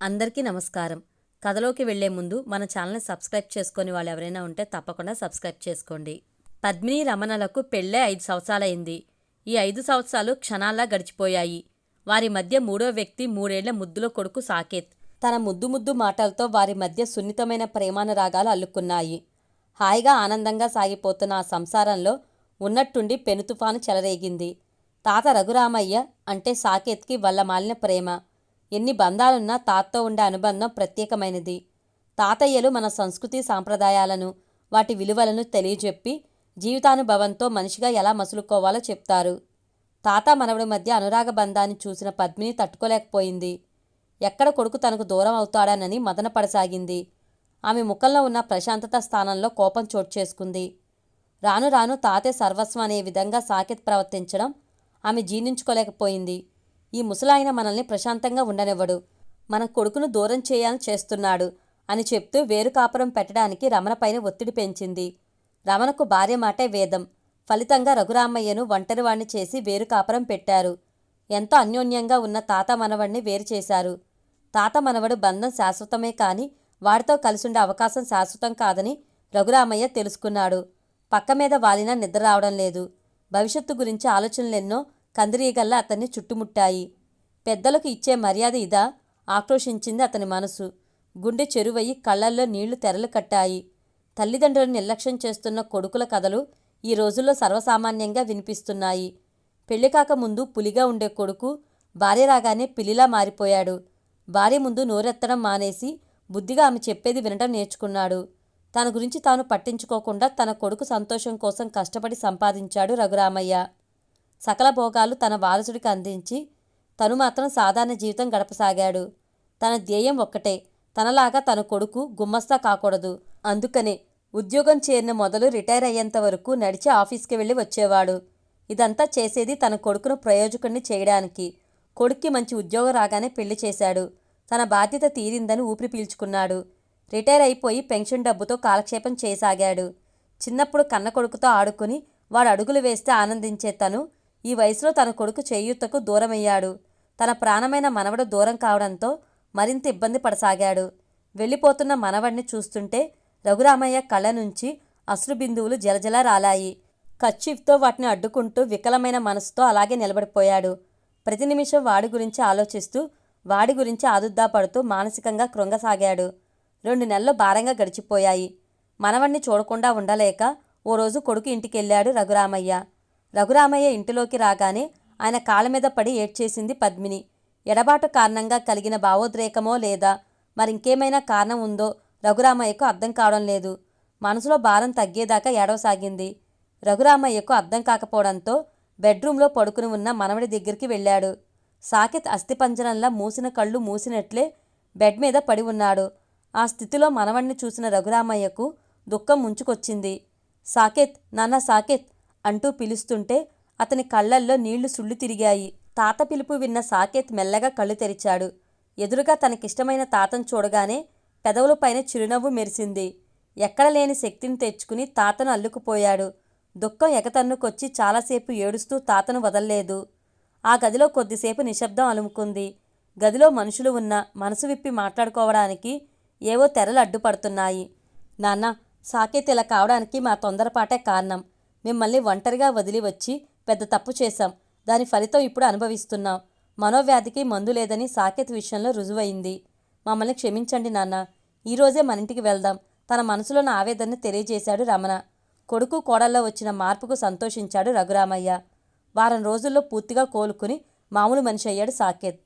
అందరికీ నమస్కారం. కథలోకి వెళ్ళే ముందు మన ఛానల్ని సబ్స్క్రైబ్ చేసుకొని వాళ్ళు ఎవరైనా ఉంటే తప్పకుండా సబ్స్క్రైబ్ చేసుకోండి. పద్మిని రమణలకు పెళ్ళే ఐదు సంవత్సరాలైంది. ఈ ఐదు సంవత్సరాలు క్షణాల్లా గడిచిపోయాయి. వారి మధ్య మూడో వ్యక్తి మూడేళ్ళ ముద్దులో కొడుకు సాకేత్. తన ముద్దు ముద్దు మాటలతో వారి మధ్య సున్నితమైన ప్రేమానురాగాలు అల్లుకున్నాయి. హాయిగా ఆనందంగా సాగిపోతున్న ఆ సంసారంలో ఉన్నట్టుండి పెను తుఫాను చెలరేగింది. తాత రఘురామయ్య అంటే సాకేత్కి వల్ల మాలిన ప్రేమ. ఎన్ని బంధాలున్నా తాతతో ఉండే అనుబంధం ప్రత్యేకమైనది. తాతయ్యలు మన సంస్కృతి సాంప్రదాయాలను వాటి విలువలను తెలియజెప్పి జీవితానుభవంతో మనిషిగా ఎలా మసులుకోవాలో చెప్తారు. తాత మనవడి మధ్య అనురాగ బంధాన్ని చూసిన పద్మిని తట్టుకోలేకపోయింది. ఎక్కడ కొడుకు తనకు దూరం అవుతాడానని మదనపడసాగింది. ఆమె ముఖంలో ఉన్న ప్రశాంతత స్థానంలో కోపం చోటు చేసుకుంది. రాను రాను తాతే సర్వస్వం అనే విధంగా సాకెత్ ప్రవర్తించడం ఆమె జీర్ణించుకోలేకపోయింది. ఈ ముసలాయన మనల్ని ప్రశాంతంగా ఉండనివ్వడు. మన కొడుకును దూరం చేయాలని చేస్తున్నాడు అని చెప్తూ వేరు కాపురం పెట్టడానికి రమణపైన ఒత్తిడి పెంచింది. రమణకు భార్య మాటే వేదం. ఫలితంగా రఘురామయ్యను ఒంటరివాణ్ణి చేసి వేరు కాపురం పెట్టారు. ఎంతో అన్యోన్యంగా ఉన్న తాత మనవడిని వేరు చేశారు. తాత మనవడు బంధం శాశ్వతమే కాని వాడితో కలిసుండే అవకాశం శాశ్వతం కాదని రఘురామయ్య తెలుసుకున్నాడు. పక్క మీద వాలినా నిద్ర రావడం లేదు. భవిష్యత్తు గురించి ఆలోచనలెన్నో కందిరీగల్లా అతన్ని చుట్టుముట్టాయి. పెద్దలకు ఇచ్చే మర్యాద ఇదా? ఆక్రోషించింది అతని మనసు. గుండె చెరువయ్యి కళ్ళల్లో నీళ్ళు తెరలు కట్టాయి. తల్లిదండ్రులను నిర్లక్ష్యం చేస్తున్న కొడుకుల కథలు ఈ రోజుల్లో సర్వసామాన్యంగా వినిపిస్తున్నాయి. పెళ్ళి కాక ముందు పులిగా ఉండే కొడుకు భార్య రాగానే పిల్లిలా మారిపోయాడు. భార్య ముందు నోరెత్తడం మానేసి బుద్ధిగా ఆమె చెప్పేది వినటం నేర్చుకున్నాడు. తన గురించి తాను పట్టించుకోకుండా తన కొడుకు సంతోషం కోసం కష్టపడి సంపాదించాడు రఘురామయ్య. సకల భోగాలు తన వారసుడికి అందించి తను మాత్రం సాధారణ జీవితం గడపసాగాడు. తన ధ్యేయం ఒక్కటే తనలాగా తన కొడుకు గుమ్మస్తా కాకూడదు. అందుకనే ఉద్యోగం చేరిన మొదలు రిటైర్ అయ్యేంత వరకు నడిచి ఆఫీస్కి వెళ్ళి వచ్చేవాడు. ఇదంతా చేసేది తన కొడుకును ప్రయోజకుడిని చేయడానికి. కొడుక్కి మంచి ఉద్యోగం రాగానే పెళ్ళి చేశాడు. తన బాధ్యత తీరిందని ఊపిరి పీల్చుకున్నాడు. రిటైర్ అయిపోయి పెన్షన్ డబ్బుతో కాలక్షేపం చేయసాగాడు. చిన్నప్పుడు కన్న కొడుకుతో ఆడుకుని వాడు అడుగులు వేస్తే ఆనందించే తను ఈ వయసులో తన కొడుకు చేయూతకు దూరమయ్యాడు. తన ప్రాణమైన మనవడు దూరం కావడంతో మరింత ఇబ్బంది పడసాగాడు. వెళ్ళిపోతున్న మనవడిని చూస్తుంటే రఘురామయ్య కళ్ళ నుంచి అశ్రు బిందువులు జలజల రాలాయి. కచ్చిఫ్తో వాటిని అడ్డుకుంటూ వికలమైన మనసుతో అలాగే నిలబడిపోయాడు. ప్రతి నిమిషం వాడి గురించి ఆలోచిస్తూ వాడి గురించి ఆదుద్దాపడుతూ మానసికంగా కృంగసాగాడు. రెండు నెలలు భారంగా గడిచిపోయాయి. మనవణ్ణి చూడకుండా ఉండలేక ఓ రోజు కొడుకు ఇంటికెళ్ళాడు రఘురామయ్య. రఘురామయ్య ఇంటిలోకి రాగానే ఆయన కాళ్ళ మీద పడి ఏడ్చేసింది పద్మిని. ఎడబాటు కారణంగా కలిగిన భావోద్రేకమో లేదా? మరింకేమైనా కారణం ఉందో రఘురామయ్యకు అర్థం కావడం లేదు. మనసులో భారం తగ్గేదాకా ఏడవసాగింది. రఘురామయ్యకు అర్థం కాకపోవడంతో బెడ్రూంలో పడుకుని ఉన్న మనవడి దగ్గరికి వెళ్ళాడు. సాకిత్ అస్థిపంజరంలా మూసిన కళ్ళు మూసినట్లే బెడ్ మీద పడి ఉన్నాడు. ఆ స్థితిలో మనవణ్ణి చూసిన రఘురామయ్యకు దుఃఖం ముంచుకొచ్చింది. సాకేత్ నాన్న సాకేత్ అంటూ పిలుస్తుంటే అతని కళ్ళల్లో నీళ్ళు సుళ్ళు తిరిగాయి. తాత పిలుపు విన్న సాకేత్ మెల్లగా కళ్ళు తెరిచాడు. ఎదురుగా తనకిష్టమైన తాతను చూడగానే పెదవులపైన చిరునవ్వు మెరిసింది. ఎక్కడ లేని శక్తిని తెచ్చుకుని తాతను అల్లుకుపోయాడు. దుఃఖం ఎగతన్నుకొచ్చి చాలాసేపు ఏడుస్తూ తాతను వదల్లేదు. ఆ గదిలో కొద్దిసేపు నిశ్శబ్దం అలుముకుంది. గదిలో మనుషులు ఉన్న మనసు విప్పి మాట్లాడుకోవడానికి ఏవో తెరలు అడ్డుపడుతున్నాయి. నాన్న సాకేత్ ఇలా కావడానికి మా తొందరపాటే కారణం. మిమ్మల్ని ఒంటరిగా వదిలి వచ్చి పెద్ద తప్పు చేశాం. దాని ఫలితం ఇప్పుడు అనుభవిస్తున్నాం. మనోవ్యాధికి మందు లేదని సాకేత్ విషయంలో రుజువైంది. మమ్మల్ని క్షమించండి నాన్న. ఈరోజే మన ఇంటికి వెళ్దాం. తన మనసులోని ఆవేదనను తెలియజేశాడు రమణ. కొడుకు కోడల్లో వచ్చిన మార్పుకు సంతోషించాడు రఘురామయ్య. వారం రోజుల్లో పూర్తిగా కోలుకుని మామూలు మనిషి అయ్యాడు సాకేత్.